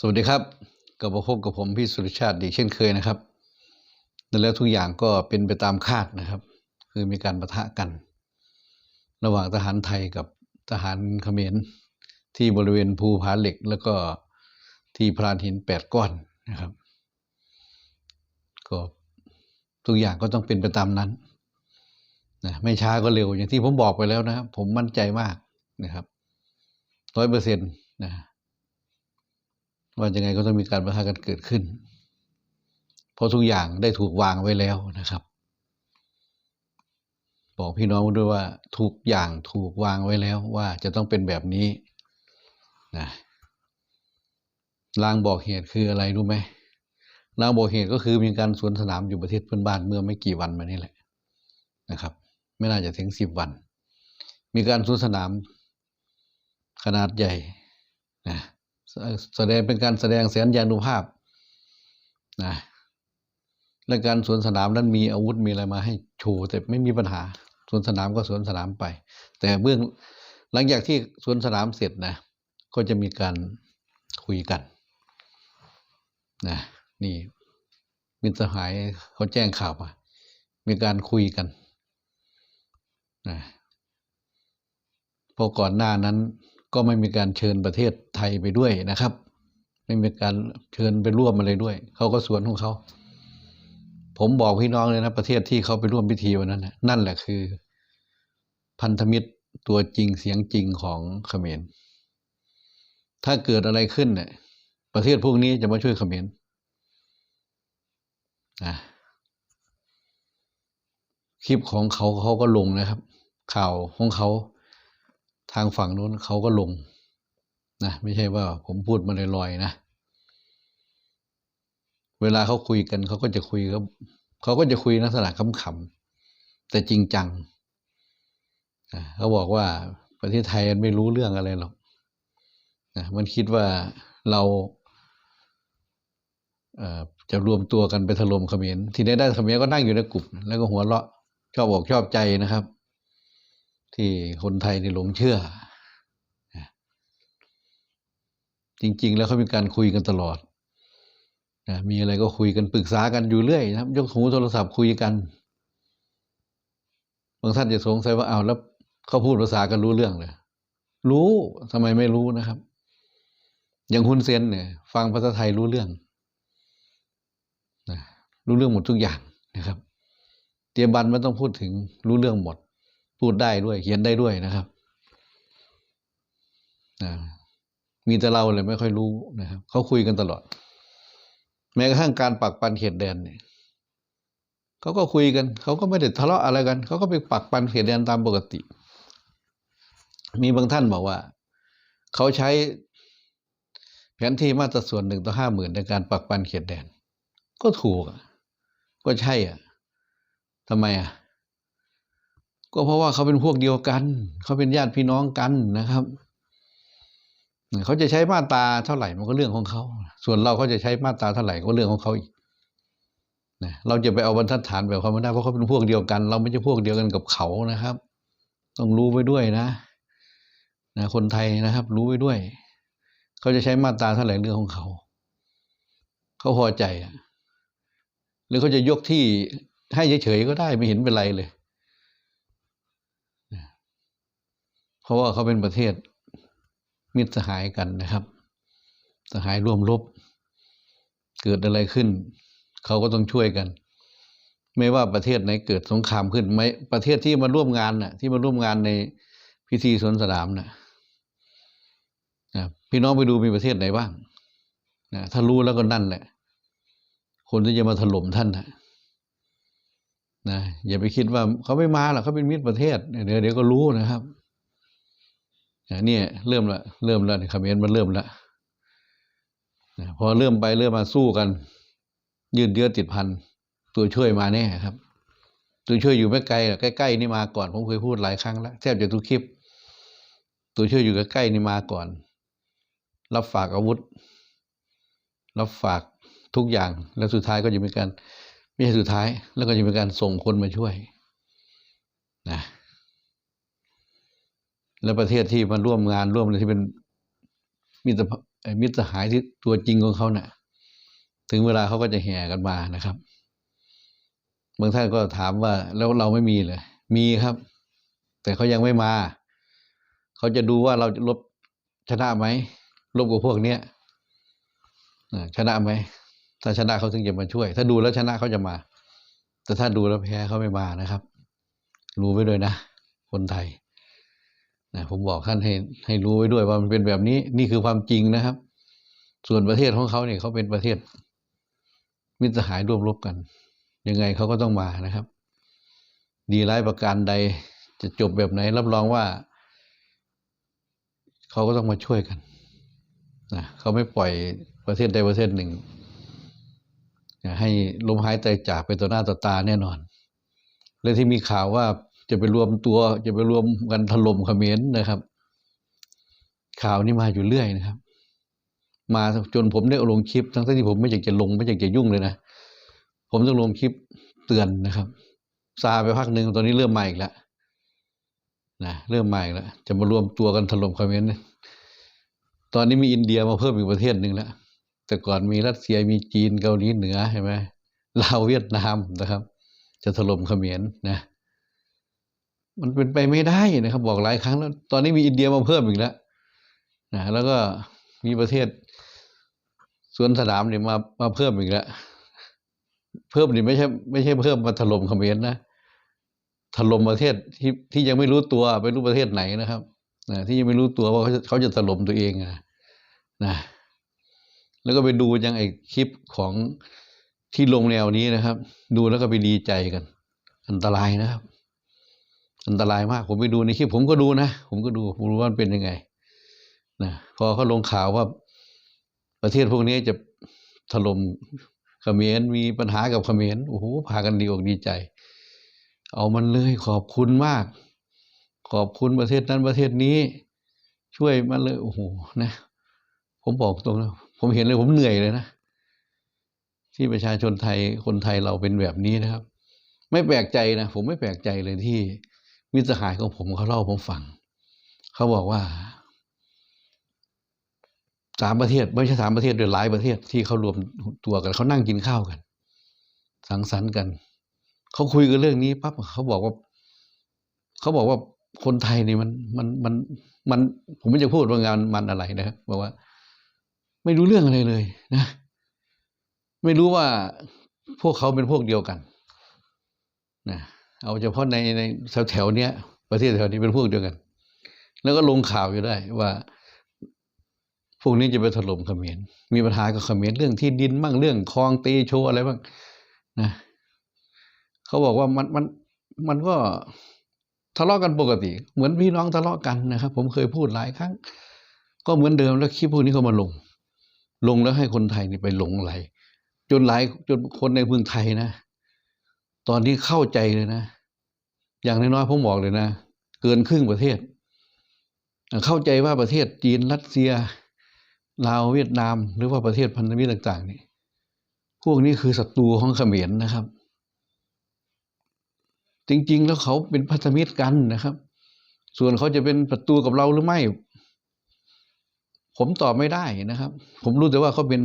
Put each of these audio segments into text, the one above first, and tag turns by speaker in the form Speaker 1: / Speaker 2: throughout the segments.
Speaker 1: สวัสดีครับกลับมาพบกับผมพี่สุรชาติดีเช่นเคยนะครับแล้วทุกอย่างก็เป็นไปตามคาดนะครับ คือมีการประทะกัน ระหว่างทหารไทยกับทหารเขมรที่บริเวณภูผาเหล็ก แล้วก็ที่พรานหินแปดก้อนนะครับ ก็ทุกอย่างก็ต้องเป็นไปตามนั้นนะไม่ช้าก็เร็วอย่างที่ผมบอกไปแล้วนะครับ ผมมั่นใจมากนะครับร้อยเปอร์เซ็นต์นะ ว่ายังไงก็ต้องมีการประทะกันเกิดขึ้น เพราะทุกอย่างได้ถูกวางไว้แล้วนะครับ บอกพี่น้องด้วยว่าทุกอย่างถูกวางไว้แล้วว่าจะต้องเป็นแบบนี้นะลางบอกเหตุคืออะไรรู้ไหมลางบอกเหตุก็คือมีการสวนสนามอยู่ประเทศเพื่อนบ้านเมื่อไม่กี่วันมานี่แหละนะครับ ไม่น่าจะถึงสิบวัน มีการสวนสนามขนาดใหญ่นะ แสดงเป็นการแสดงแสนยานุภาพนะและการสวนสนามนั้นมีอาวุธมีอะไรมาให้โชว์แต่ไม่มีปัญหาสวนสนามก็สวนสนามไป แต่เบื้องหลังจากที่สวนสนามเสร็จนะ ก็จะมีการคุยกันนะนี่มิตรสหายเขาแจ้งข่าวมามีการคุยกันนะเพราะก่อนหน้านั้น ก็ไม่มีการเชิญประเทศไทยไปด้วยนะครับ ไม่มีการเชิญไปร่วมอะไรด้วย เขาก็สวนของเขา ผมบอกพี่น้องเลยนะ ประเทศที่เขาไปร่วมพิธีวันนั้นนั่นแหละคือ พันธมิตรตัวจริงเสียงจริงของเขมร ถ้าเกิดอะไรขึ้นเนี่ยประเทศพวกนี้จะมาช่วยเขมรนะคลิปของเขาเขาก็ลงนะครับ ข่าวของเขา ทางฝั่งนู้นเขาก็ลงนะไม่ใช่ว่าผมพูดมาลอยๆนะเวลาเขาคุยกันเขาก็จะคุยเขาเขาก็จะคุยลักษณะขำๆแต่จริงจังเขาบอกว่าประเทศไทยมันไม่รู้เรื่องอะไรหรอกนะมันคิดว่าเราจะรวมตัวกันไปถล่มเขมรทีนี้ได้เขมรก็นั่งอยู่ในกลุ่ม แล้วก็หัวเราะชอบอกชอบใจนะครับ ที่คนไทยในหลงเชื่อ จริง ๆ แล้วเขามีการคุยกันตลอดนะมีอะไรก็คุยกันปรึกษากันอยู่เรื่อยนะครับยกหูโทรศัพท์คุยกันบางท่านจะสงสัยว่าเอาแล้วเขาพูดภาษากันรู้เรื่องเลยรู้ทำไมไม่รู้นะครับ อย่างฮุนเซนเนี่ย ฟังภาษาไทยรู้เรื่องนะรู้เรื่องหมดทุกอย่างนะครับ เตียบันไม่ต้องพูดถึงรู้เรื่องหมด พูดได้ด้วย เขียนได้ด้วยนะครับนะมีแต่เราเลยไม่ค่อยรู้นะครับเขาคุยกันตลอด แม้กระทั่งการปักปันเขตแดนเนี่ยเขาก็คุยกัน เขาก็ไม่ได้ทะเลาะอะไรกันเขาก็ไปปักปันเขตแดนตามปกติ มีบางท่านบอกว่า เขาใช้แผนที่มาตราส่วนหนึ่งต่อห้าหมื่นในการปักปันเขตแดน ก็ถูกอะก็ใช่อะทำไมอะ ก็เพราะว่าเขาเป็นพวกเดียวกัน เขาเป็นญาติพี่น้องกันนะครับ เขาจะใช้มาตาเท่าไหร่มันก็เรื่องของเขา ส่วนเราเขาจะใช้มาตาเท่าไหร่ก็เรื่องของเขาอีกนะเราจะไปเอาบรรทัดฐานแบบเขาไม่ได้เพราะเขาเป็นพวกเดียวกัน เราไม่ใช่พวกเดียวกันกับเขานะครับ ต้องรู้ไว้ด้วยนะนะ คนไทยนะครับ รู้ไว้ด้วย เขาจะใช้มาตาเท่าไหร่เรื่องของเขา เขาพอใจอะหรือเขาจะยกที่ให้เฉยๆก็ได้ไม่เห็นเป็นไรเลยนะ เพราะว่าเขาเป็นประเทศมิตรสหายกันนะครับ สหายร่วมรบเกิดอะไรขึ้น เขาก็ต้องช่วยกัน ไม่ว่าประเทศไหนเกิดสงครามขึ้นไหมประเทศที่มาร่วมงานน่ะ ที่มาร่วมงานในพิธีสวนสนามน่ะนะพี่น้องไปดูมีประเทศไหนบ้างนะถ้ารู้แล้วก็นั่นแหละ คนที่จะมาถล่มท่านนะนะอย่าไปคิดว่าเขาไม่มาหรอกเขาเป็นมิตรประเทศเดี๋ยวเดี๋ยวก็รู้นะครับ เนี่ยเริ่มละเริ่มแล้วเขมรมันเริ่มละพอเริ่มไปเริ่มมาสู้กัน ยืดเยื้อติดพันตัวช่วยมาแน่ครับ ตัวช่วยอยู่ไม่ไกลใกล้ๆนี่มาก่อนผมเคยพูดหลายครั้งแล้วแทบจะทุกคลิป ตัวช่วยอยู่ใกล้ๆนี่มาก่อน รับฝากอาวุธ รับฝากทุกอย่าง แล้วสุดท้ายก็จะมีการไม่ใช่สุดท้าย แล้วก็จะมีการส่งคนมาช่วย นะ และประเทศที่มาร่วมงานร่วมอะไรที่เป็นมิตรมิตรหายที่ตัวจริงของเขาเน่ะ ถึงเวลาเขาก็จะแห่กันมานะครับบางท่านก็ถามว่าแล้วเราไม่มีเลยมีครับ แต่เขายังไม่มา เขาจะดูว่าเราจะลบชนะไหมลบกับพวกเนี้ยชนะไหมถ้าชนะเขาถึงจะมาช่วย ถ้าดูแล้วชนะเขาจะมา แต่ถ้าดูแล้วแพ้เขาไม่มานะครับ รู้ไว้ด้วยนะ คนไทย นะผมบอกท่านให้ให้รู้ไว้ด้วยว่ามันเป็นแบบนี้ นี่คือความจริงนะครับ ส่วนประเทศของเขาเนี่ยเขาเป็นประเทศ มิตรสหายร่วมรบกัน ยังไงเขาก็ต้องมานะครับ ดีร้ายประการใดจะจบแบบไหน รับรองว่า เขาก็ต้องมาช่วยกันนะเขาไม่ปล่อยประเทศใดประเทศหนึ่งให้ลมหายใจจากไปต่อหน้าต่อตาแน่นอน และที่มีข่าวว่า จะไปรวมตัวจะไปรวมกันถล่มเขมรนะครับ ข่าวนี้มาอยู่เรื่อยนะครับ มาจนผมได้ลงคลิป ทั้งที่ผมไม่อยากจะลงไม่อยากจะยุ่งเลยนะผมต้องลงคลิปเตือนนะครับซาไปพักหนึ่งตอนนี้เริ่มมาอีกแล้วนะเริ่มมาอีกแล้วจะมารวมตัวกันถล่มเขมรนะตอนนี้มีอินเดียมาเพิ่มอีกประเทศหนึ่งแล้วแต่ก่อนมีรัสเซียมีจีนเกาหลีเหนือใช่ไหมลาวเวียดนามนะครับ จะถล่มเขมรนะ มันเป็นไปไม่ได้นะครับ บอกหลายครั้งแล้วตอนนี้มีอินเดียมาเพิ่มอีกแล้วนะแล้วก็มีประเทศสวนสนามเนี่ยมามาเพิ่มอีกแล้วเพิ่มนี่ไม่ใช่ไม่ใช่เพิ่มมาถล่มเขมรนะถล่มประเทศที่ที่ยังไม่รู้ตัวไม่รู้ประเทศไหนนะครับนะที่ยังไม่รู้ตัวว่าเขาจะเขาจะถล่มตัวเองอะนะแล้วก็ไปดูยังไอคลิปของที่ลงแนวนี้นะครับ ดูแล้วก็ไปดีใจกัน อันตรายนะครับ อันตรายมาก ผมไปดูในคลิปผมก็ดูนะ ผมก็ดูผมรู้ว่ามันเป็นยังไงนะพอเขาลงข่าวว่า ประเทศพวกนี้จะถล่มเขมรมีปัญหากับเขมรโอ้โหพากันดีอกดีใจ เอามันเลยขอบคุณมาก ขอบคุณประเทศนั้นประเทศนี้ ช่วยมันเลยโอ้โหนะ ผมบอกตรงนะผมเห็นเลยผมเหนื่อยเลยนะที่ประชาชนไทยคนไทยเราเป็นแบบนี้นะครับ ไม่แปลกใจนะผมไม่แปลกใจเลยที่ มิตรสหายของผมเขาเล่าผมฟัง เขาบอกว่าสามประเทศไม่ใช่สามประเทศด้วยหลายประเทศที่เขารวมตัวกันเขานั่งกินข้าวกัน สังสรรค์กัน เขาคุยกันเรื่องนี้ปั๊บเขาบอกว่า เขาบอกว่าคนไทยนี่มันมันมันมัน ผมไม่จะพูดว่างานมันอะไรนะครับบอกว่า ไม่รู้เรื่องอะไรเลยนะ ไม่รู้ว่าพวกเขาเป็นพวกเดียวกัน นะ เอาเฉพาะในในแถวแถวเนี้ยประเทศแถวนี้เป็นพวกเดียวกัน แล้วก็ลงข่าวอยู่ได้ว่าพวกนี้จะไปถล่มเขมร มีปัญหากับเขมรเรื่องที่ดินบ้างเรื่องคลองตีโชอะไรบ้างนะเขาบอกว่ามันมันมันก็ทะเลาะกันปกติ เหมือนพี่น้องทะเลาะกันนะครับ ผมเคยพูดหลายครั้ง ก็เหมือนเดิมแล้วคลิปพวกนี้เขามาลง ลงแล้วให้คนไทยนี่ไปหลงไหลจนหลายจนคนในเมืองไทยนะ ตอนนี้เข้าใจเลยนะ อย่างน้อยๆผมบอกเลยนะ เกินครึ่งประเทศ เข้าใจว่าประเทศจีนรัสเซียลาวเวียดนาม หรือว่าประเทศพันธมิตรต่าง ๆ นี่พวกนี้คือศัตรูของเขมรนะครับ จริง ๆ แล้วเขาเป็นพันธมิตรกันนะครับ ส่วนเขาจะเป็นศัตรูกับเราหรือไม่ ผมตอบไม่ได้นะครับ ผมรู้แต่ว่าเขาเป็น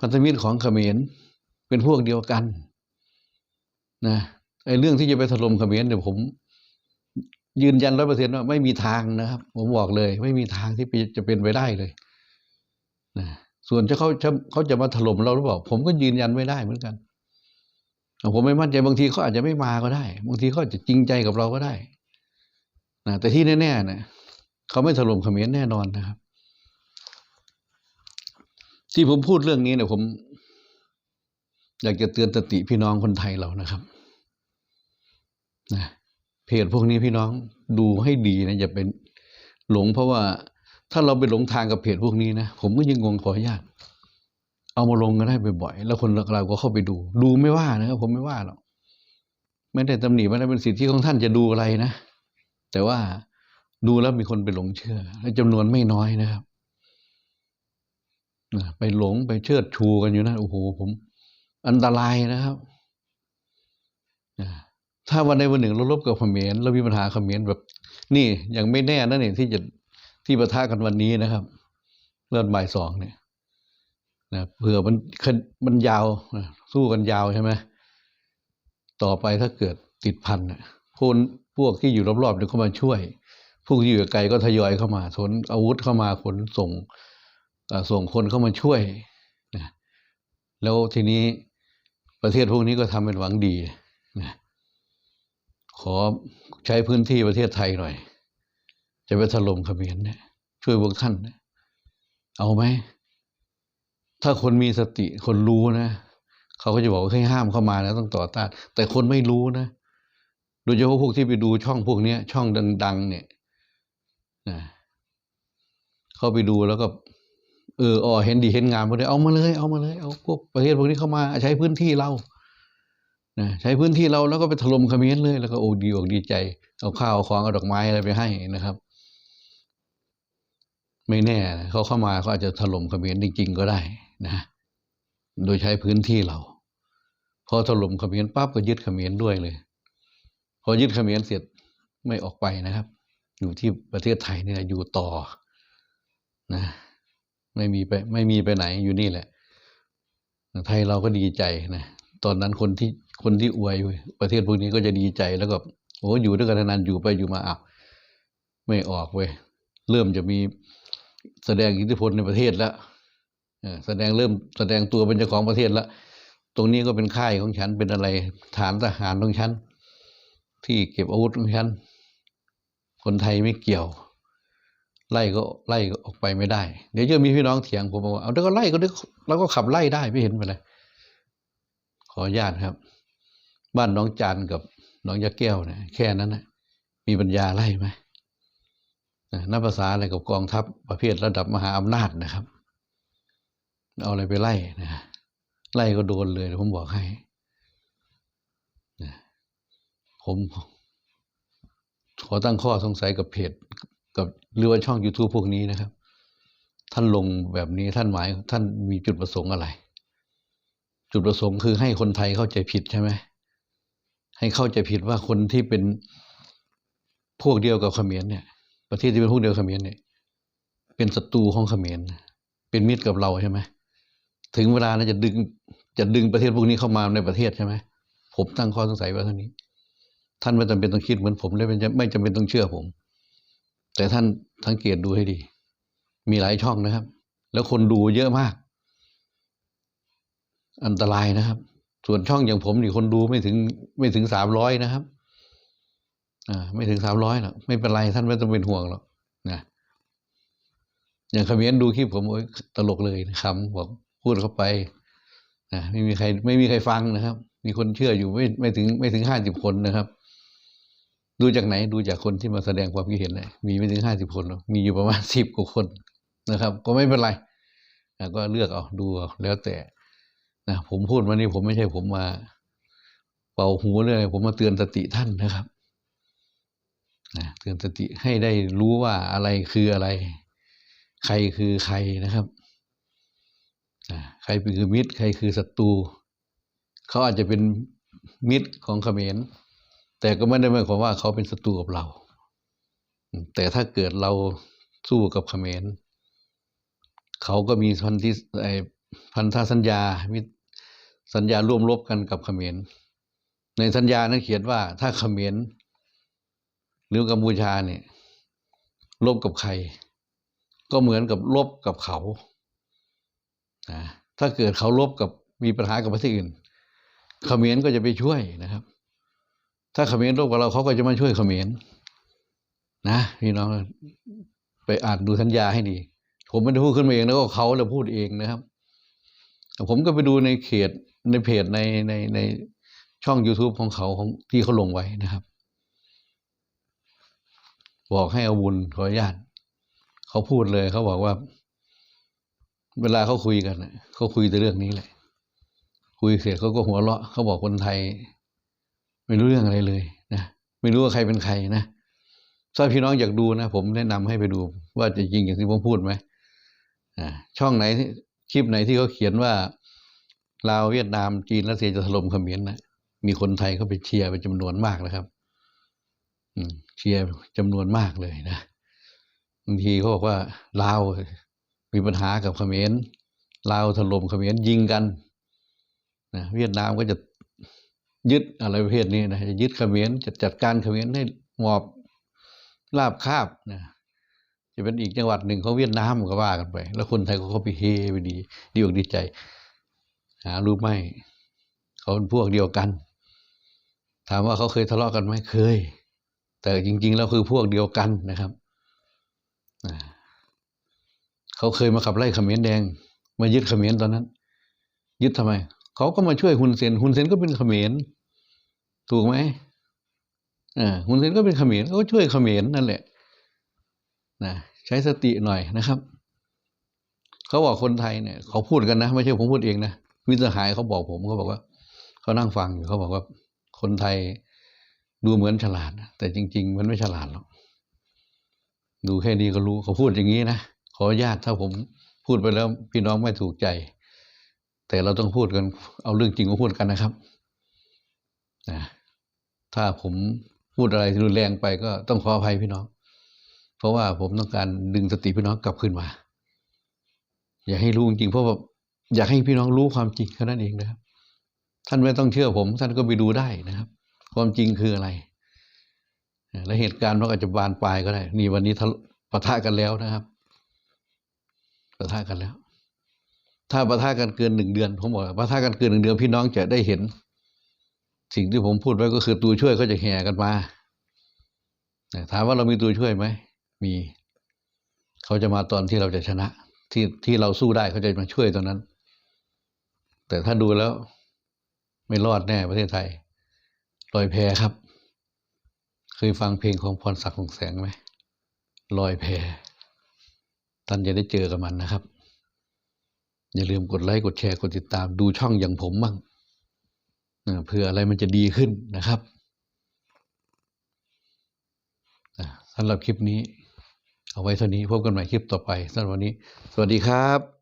Speaker 1: พันธมิตรของเขมรเป็นพวกเดียวกัน นะไอ้เรื่องที่จะไปถล่มเขมรเดี๋ยวผม ยืนยันร้อยเปอร์เซ็นต์ว่าไม่มีทางนะครับ ผมบอกเลย ไม่มีทางที่จะเป็นไปได้เลยนะส่วนจะเขาจะเขาจะมาถล่มเราหรือเปล่า ผมก็ยืนยันไม่ได้เหมือนกันผมไม่มั่นใจบางทีเขาอาจจะไม่มาก็ได้ บางทีเขาจะจริงใจกับเราก็ได้นะแต่ที่แน่ๆนะเขาไม่ถล่มเขมรแน่นอนนะครับ ที่ผมพูดเรื่องนี้เนี่ยผม อยากจะเตือนสติพี่น้องคนไทยเรานะครับนะเพจพวกนี้พี่น้องดูให้ดีนะอย่าเป็นหลงเพราะว่าถ้าเราไปหลงทางกับเพจพวกนี้นะผมก็ยังงงขออนุญาตเอามาลงกันได้บ่อยๆแล้วคนเราก็เข้าไปดู ดูไม่ว่านะครับผมไม่ว่าหรอกไม่ได้ตำหนิไม่ได้เป็นสิทธิของท่านจะดูอะไรนะแต่ว่าดูแล้วมีคนไปหลงเชื่อ และจำนวนไม่น้อยนะครับไปหลงไปเชิดชูกันอยู่นะโอ้โหผม อันตรายนะครับ ถ้าวันใดวันหนึ่งเราลบกับเขมรเรามีปัญหาเขมรแบบ นี่ยังไม่แน่นะเนี่ยที่จะที่ประทะกันวันนี้นะครับเลื่อนบ่ายสองเนี่ยนะเผื่อมันคันมันยาวสู้กันยาวใช่ไหมต่อไปถ้าเกิดติดพันน่ะพวกพวกที่อยู่รอบๆเดี๋ยวก็มาช่วย พวกที่อยู่ไกลก็ทยอยเข้ามาขนอาวุธเข้ามาขนส่งส่งคนเข้ามาช่วยนะแล้วทีนี้ ประเทศพวกนี้ก็ทำเป็นหวังดีนะขอใช้พื้นที่ประเทศไทยหน่อย จะไปถล่มเขมรเนี่ยช่วยพวกท่านนะเอาไหม ถ้าคนมีสติคนรู้นะเขาก็จะบอกว่าให้ห้ามเข้ามานะต้องต่อต้านแต่คนไม่รู้นะโดยเฉพาะพวกที่ไปดูช่องพวกเนี้ยช่องดัง ๆ เนี่ยนะเข้าไปดูแล้วก็ เอออ๋อเห็นดีเห็นงามพวกนี้เอามาเลยเอามาเลยเอาพวกประเทศพวกนี้เข้ามาใช้พื้นที่เรานะใช้พื้นที่เราแล้วก็ไปถล่มเขมรเลย แล้วก็โอ้ดีอกดีใจ เอาข้าวเอาของเอาดอกไม้อะไรไปให้นะครับ ไม่แน่เขาเข้ามาเขาอาจจะถล่มเขมรจริง ๆ ก็ได้นะ โดยใช้พื้นที่เราพอถล่มเขมรปั๊บก็ยึดเขมรด้วยเลย พอยึดเขมรเสร็จไม่ออกไปนะครับ อยู่ที่ประเทศไทยเนี่ยอยู่ต่อนะ ไม่มีไปไม่มีไปไหนอยู่นี่แหละ ไทยเราก็ดีใจนะตอนนั้นคนที่คนที่อวยประเทศพวกนี้ก็จะดีใจแล้วก็โอ้อยู่ด้วยกันนานอยู่ไปอยู่มาอ้าวไม่ออกเว้ยเริ่มจะมีแสดงอิทธิพลในประเทศแล้วแสดงเริ่มแสดงตัวเป็นเจ้าของประเทศแล้วตรงนี้ก็เป็นค่ายของฉันเป็นอะไรฐานทหารของฉันที่เก็บอาวุธของฉันคนไทยไม่เกี่ยว ไล่ก็ไล่ก็ออกไปไม่ได้ เดี๋ยวจะมีพี่น้องเถียงผมบอกว่าเอาเดี๋ยวก็ไล่ก็เดี๋ยวเราก็ขับไล่ได้ไม่เห็นเป็นไรขออนุญาตครับ บ้านน้องจานกับน้องยาแก้วเนี่ยแค่นั้นนะมีปัญญาไล่ไหมนะนับภาษาอะไรกับกองทัพประเภทระดับมหาอำนาจนะครับ เอาอะไรไปไล่นะไล่ก็โดนเลยผมบอกให้นะผมขอตั้งข้อสงสัยกับเพจ กับหรือว่าช่อง YouTube พวกนี้นะครับ ท่านลงแบบนี้ท่านหมายท่านมีจุดประสงค์อะไร จุดประสงค์คือให้คนไทยเข้าใจผิดใช่ไหมให้เข้าใจผิดว่าคนที่เป็นพวกเดียวกับเขมรเนี่ย ประเทศที่เป็นพวกเดียวกับเขมรเนี่ย เป็นศัตรูของเขมรเป็นมิตรกับเราใช่ไหมถึงเวลานะจะดึงจะดึงประเทศพวกนี้เข้ามาในประเทศใช่ไหมผมตั้งข้อสงสัยไว้เท่านี้ ท่านไม่จำเป็นต้องคิดเหมือนผมและไม่จำเป็นต้องเชื่อผม แต่ท่านสังเกตดูให้ดี มีหลายช่องนะครับ แล้วคนดูเยอะมาก อันตรายนะครับ ส่วนช่องอย่างผมนี่คนดูไม่ถึงไม่ถึงสามร้อยนะครับ อ่า ไม่ถึงสามร้อยหรอกไม่เป็นไรท่านไม่ต้องเป็นห่วงหรอกนะอย่างขมรดูคลิปผมโอ้ยตลกเลยคำบอกพูดเข้าไปนะไม่มีใครไม่มีใครฟังนะครับ มีคนเชื่ออยู่ไม่ไม่ถึงไม่ถึงห้าสิบคนนะครับ ดูจากไหนดูจากคนที่มาแสดงความคิดเห็นเลยมีไม่ถึงห้าสิบคนหรอกมีอยู่ประมาณสิบกว่าคนนะครับ ก็ไม่เป็นไรก็เลือกเอาดูเอาแล้วแต่นะผมพูดมานี่ผมไม่ใช่ผมมา เป่าหูเลยผมมาเตือนสติท่านนะครับนะเตือนสติให้ได้รู้ว่าอะไรคืออะไร ใครคือใครนะครับนะใครคือมิตร ใครคือศัตรูเขาอาจจะเป็นมิตรของเขมร แต่ก็ไม่ได้หมายความว่าเขาเป็นศัตรูกับเรา แต่ถ้าเกิดเราสู้กับเขมรเขาก็มีพันธิพันธสัญญามีสัญญาร่วมรบกันกับเขมร ในสัญญานั้นเขียนว่าถ้าเขมรหรือกัมพูชาเนี่ยรบกับใคร ก็เหมือนกับรบกับเขาถ้าเกิดเขารบกับมีปัญหากับประเทศอื่นเขมรก็จะไปช่วยนะครับ ถ้าเขมรรบกับเราเขาก็จะมาช่วยเขมรนะพี่น้องไปอ่านดูสัญญาให้ดี ผมไม่ได้พูดขึ้นมาเองแล้วก็เขาเราพูดเองนะครับ ผมก็ไปดูในเขตในเพจในในในช่อง youtube ของเขาของที่เขาลงไว้นะครับ บอกให้เอาบุญขออนุญาตเขาพูดเลยเขาบอกว่า เวลาเขาคุยกันเขาคุยแต่เรื่องนี้แหละ คุยเสร็จเขาก็หัวเราะเขาบอกคนไทย ไม่รู้เรื่องอะไรเลยนะไม่รู้ว่าใครเป็นใครนะถ้าพี่น้องอยากดูนะผมแนะนำให้ไปดู ว่าจะจริงอย่างที่ผมพูดไหมอ่าช่องไหนคลิปไหนที่เขาเขียนว่าลาวเวียดนามจีนรัสเซียจะถล่มเขมรนะมีคนไทยเข้าไปเชียร์เป็นจำนวนมากนะครับอืเชียร์จำนวนมากเลยนะบางทีเขาบอกว่าลาวมีปัญหากับเขมรลาวถล่มเขมรยิงกันนะเวียดนามก็จะ ยึดอะไรประเภทนี้นะจะยึดเขมรจะจัดการเขมรให้หมอบราบคาบนะจะเป็นอีกจังหวัดหนึ่งของเวียดนามก็ว่ากันไป แล้วคนไทยก็เข้าไปเฮไปดี ดีอกดีใจ หารู้ไหมเขาเป็นพวกเดียวกัน ถามว่าเขาเคยทะเลาะกันไหมเคย แต่จริง ๆ แล้วคือพวกเดียวกันนะครับเขาเคยมาขับไล่เขมรแดง มายึดเขมรตอนนั้น ยึดทำไม เขาก็มาช่วยฮุนเซนฮุนเซนก็เป็นเขมรถูกไหมอ่าฮุนเซนก็เป็นเขมรก็ช่วยเขมรนั่นแหละนะใช้สติหน่อยนะครับเขาบอกคนไทยเนี่ย เขาพูดกันนะไม่ใช่ผมพูดเองนะวิสหายเขาบอกผมเขาบอกว่าเขานั่งฟังอยู่เขาบอกว่าคนไทยดูเหมือนฉลาดแต่จริง ๆ มันไม่ฉลาดหรอกดูแค่นี้ก็รู้เขาพูดอย่างนี้นะขออนุญาตถ้าผมพูดไปแล้วพี่น้องไม่ถูกใจ แต่เราต้องพูดกัน เอาเรื่องจริงมาพูดกันนะครับนะถ้าผมพูดอะไรรุนแรงไปก็ต้องขออภัยพี่น้อง เพราะว่าผมต้องการดึงสติพี่น้องกลับขึ้นมา อย่าให้รู้จริงเพราะว่าอยากให้พี่น้องรู้ความจริงแค่นั้นเองนะครับ ท่านไม่ต้องเชื่อผม ท่านก็ไปดูได้นะครับ ความจริงคืออะไร และเหตุการณ์มันอาจจะบานปลายก็ได้ นี่วันนี้ทะปะทะกันแล้วนะครับปะทะกันแล้ว ถ้าประทะกันเกินหนึ่งเดือนผมบอกว่าปะทะกันเกินหนึ่งเดือนพี่น้องจะได้เห็น สิ่งที่ผมพูดไว้ก็คือตัวช่วยก็จะแห่กันมาถามว่าเรามีตัวช่วยไหมมีเขาจะมาตอนที่เราจะชนะ ที่ที่เราสู้ได้เขาจะมาช่วยตอนนั้น แต่ถ้าดูแล้ว ไม่รอดแน่ประเทศไทยลอยแพครับ เคยฟังเพลงของพรศักดิ์ของแสงไหมลอยแพท่านจะได้เจอกับมันนะครับ อย่าลืมกดไลค์กดแชร์กดติดตามดูช่องอย่างผมบ้างเพื่ออะไรมันจะดีขึ้นนะครับสำหรับคลิปนี้ เอาไว้เท่านี้พบกันใหม่คลิปต่อไปสำหรับวันนี้ สวัสดีครับ